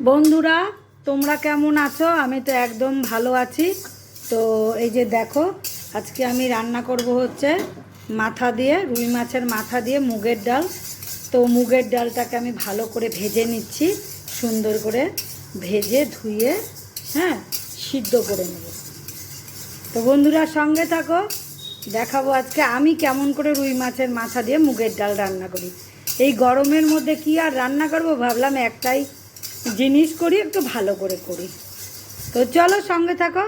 বন্ধুরা, তোমরা কেমন আছো? আমি তো একদম ভালো আছি। তো এই যে দেখো, আজকে আমি রান্না করব হচ্ছে মাথা দিয়ে, রুই মাছের মাথা দিয়ে মুগের ডাল। তো মুগের ডালটাকে আমি ভালো করে ভেজে নিচ্ছি, সুন্দর করে ভেজে ধুয়ে হ্যাঁ সিদ্ধ করে নেব। তো বন্ধুরা, সঙ্গে থাকো, দেখাবো আজকে আমি কেমন করে রুই মাছের মাথা দিয়ে মুগের ডাল রান্না করি। এই গরমের মধ্যে কি আর রান্না করব? ভাবলাম একটাই জিনিস করি, একটু ভালো করে করি। তো চলো সঙ্গে থাকো।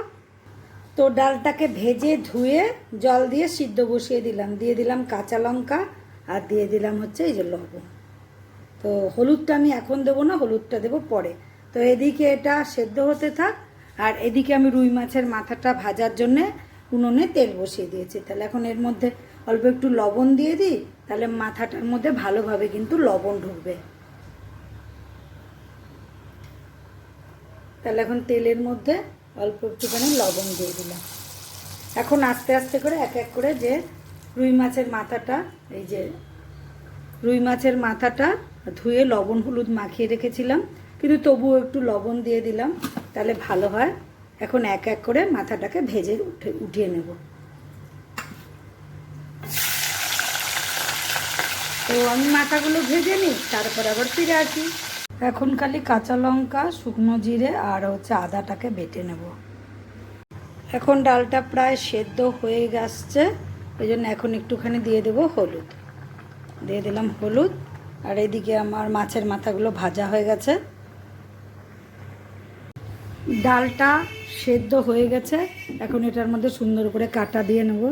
তো ডালটাকে ভেজে, ধুয়ে, জল দিয়ে সিদ্ধ বসিয়ে দিলাম। দিয়ে দিলাম কাঁচা লঙ্কা আর দিয়ে দিলাম হচ্ছে এই যে লবণ। তো হলুদটা আমি এখন দেবো না, হলুদটা দেবো পরে। তো এদিকে এটা সেদ্ধ হতে থাক, আর এদিকে আমি রুই মাছের মাথাটা ভাজার জন্যে উনুনে তেল বসিয়ে দিয়েছি। তাহলে এখন এর মধ্যে অল্প একটু লবণ দিয়ে দিই, তাহলে মাথাটার মধ্যে ভালোভাবে কিন্তু লবণ ঢুকবে। তাহলে এখন তেলের মধ্যে অল্প একটুখানি লবণ দিয়ে দিলাম। এখন আস্তে আস্তে করে এক এক করে যে রুই মাছের মাথাটা, এই যে রুই মাছের মাথাটা ধুয়ে লবণ হলুদ মাখিয়ে রেখেছিলাম, কিন্তু তবুও একটু লবণ দিয়ে দিলাম, তাহলে ভালো হয়। এখন এক এক করে মাথাটাকে ভেজে উঠে, উঠিয়ে নেব। তো আমি মাথাগুলো ভেজে নিই, তারপর আবার ফিরে আসি। এখন খালি কাঁচা লঙ্কা, শুকনো জিরে আর হচ্ছে আদাটাকে বেটে নেব। এখন ডালটা প্রায় সেদ্ধ হয়ে গেছে, ওই জন্য এখন একটুখানি দিয়ে দেবো হলুদ। দিয়ে দিলাম হলুদ, আর এদিকে আমার মাছের মাথাগুলো ভাজা হয়ে গেছে। ডালটা সেদ্ধ হয়ে গেছে, এখন এটার মধ্যে সুন্দর করে কাটা দিয়ে নেব।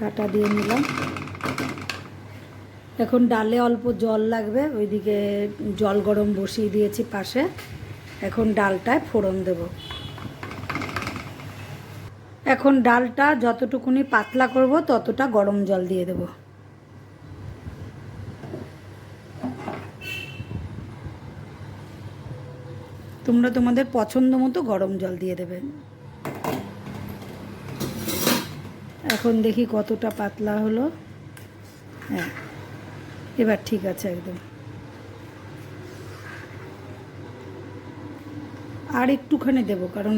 কাটা দিয়ে নিলাম। এখন ডালে অল্প জল লাগবে, ওইদিকে জল গরম বসিয়ে দিয়েছি পাশে। এখন ডালটায় ফোড়ন দেব। এখন ডালটা যতটুকুনি পাতলা করব, ততটা গরম জল দিয়ে দেব। তোমরা তোমাদের পছন্দ মতো গরম জল দিয়ে দেবে। এখন দেখি কতটা পাতলা হলো। হ্যাঁ এবার ঠিক আছে একদম। আর একটুখানি দেব, কারণ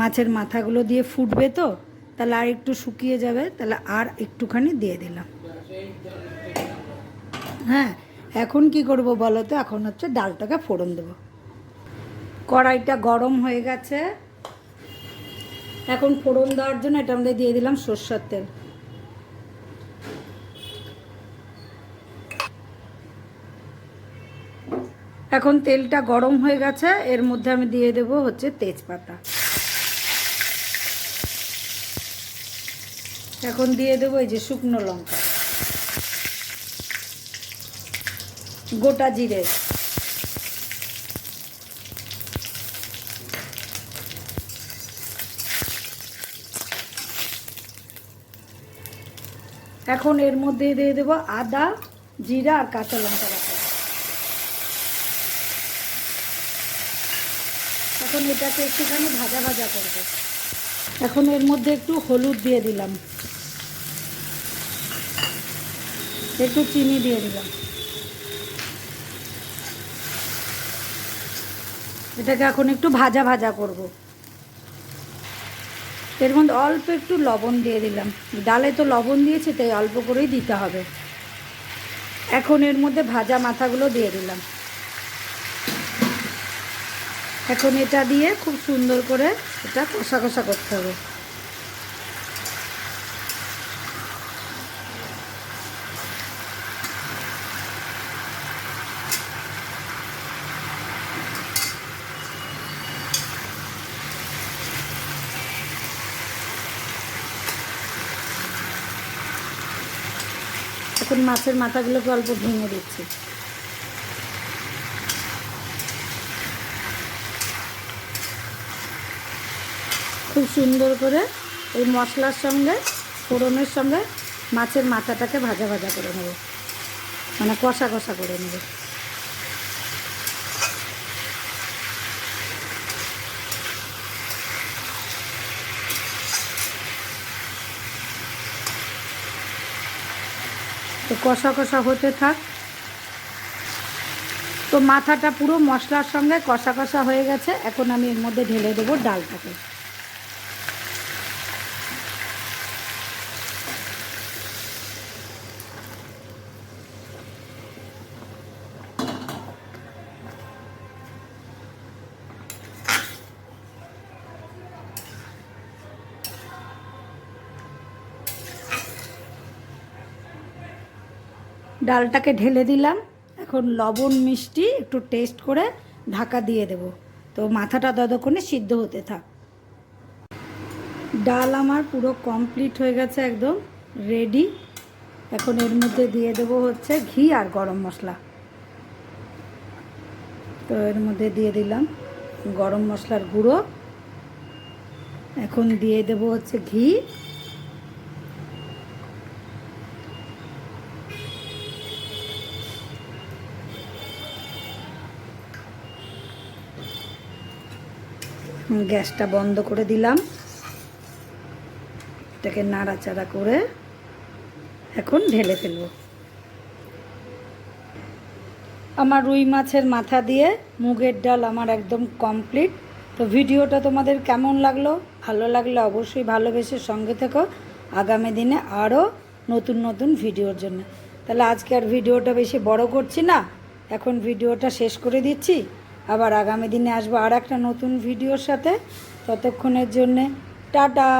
মাছের মাথাগুলো দিয়ে ফুটবে তো, তাহলে আর একটু শুকিয়ে যাবে, তাহলে আর একটুখানি দিয়ে দিলাম। হ্যাঁ এখন কি করব বলো তো? এখন হচ্ছে ডালটাকে ফোড়ন দেব। কড়াইটা গরম হয়ে গেছে। এখন ফোড়ন দেওয়ার জন্য এটা আমাদের দিয়ে দিলাম সর্ষের তেল। এখন তেলটা গরম হয়ে গেছে, এর মধ্যে আমি দিয়ে দেব হচ্ছে তেজপাতা। এখন দিয়ে দেবো এই যে শুকনো লঙ্কা। গোটা জিরে। এখন এর মধ্যে দিয়ে দেবো আদা, জিরা আর কাঁচা লঙ্কা বাটা। এখন এটাকে একটুখানি ভাজা ভাজা করব। এখন এর মধ্যে একটু হলুদ দিয়ে দিলাম। একটু চিনি দিয়ে দিলাম। এটাকে এখন একটু ভাজা ভাজা করব। এর মধ্যে অল্প একটু লবণ দিয়ে দিলাম। ডালে তো লবণ দিয়েছে, তাই অল্প করেই দিতে হবে। এখন এর মধ্যে ভাজা মাথাগুলো দিয়ে দিলাম। এখন এটা দিয়ে খুব সুন্দর করে এটা কষা কষা করতে হবে। এখন মাছের মাথাগুলোকে অল্প ভেঙে দিচ্ছি। খুব সুন্দর করে এই মশলার সঙ্গে, ফোড়নের সঙ্গে মাছের মাথাটাকে ভাজা ভাজা করে নেব। মানে কষা কষা করে নেব। তো কষা কষা হতে থাক। তো মাথাটা পুরো মশলার সঙ্গে কষা কষা হয়ে গেছে। এখন আমি এর মধ্যে ঢেলে দেবো ডালটাকে। ডালটাকে ঢেলে দিলাম। এখন লবণ, মিষ্টি একটু টেস্ট করে ঢাকা দিয়ে দেব। তো মাথাটা ততক্ষণে সিদ্ধ হতে থাক। ডাল আমার পুরো কমপ্লিট হয়ে গেছে একদম রেডি এখন এর মধ্যে দিয়ে দেবো হচ্ছে ঘি আর গরম মশলা। তো এর মধ্যে দিয়ে দিলাম গরম মশলার গুঁড়ো। এখন দিয়ে দেবো হচ্ছে ঘি। গ্যাসটা বন্ধ করে দিলাম। এটাকে নাড়াচাড়া করে এখন ঢেলে ফেলব। আমার রুই মাছের মাথা দিয়ে মুগের ডাল আমার একদম কমপ্লিট। তো ভিডিওটা তোমাদের কেমন লাগল? ভালো লাগলে অবশ্যই ভালোবেসে সঙ্গে থেকো। আগামী দিনে আরও নতুন নতুন ভিডিওর জন্য। তাহলে আজকে আর ভিডিওটা বেশি বড় করছি না। এখন ভিডিওটা শেষ করে দিচ্ছি। আবার আগামী দিনে আসব আর একটা নতুন ভিডিওর সাথে। ততক্ষণের জন্যে টাটা!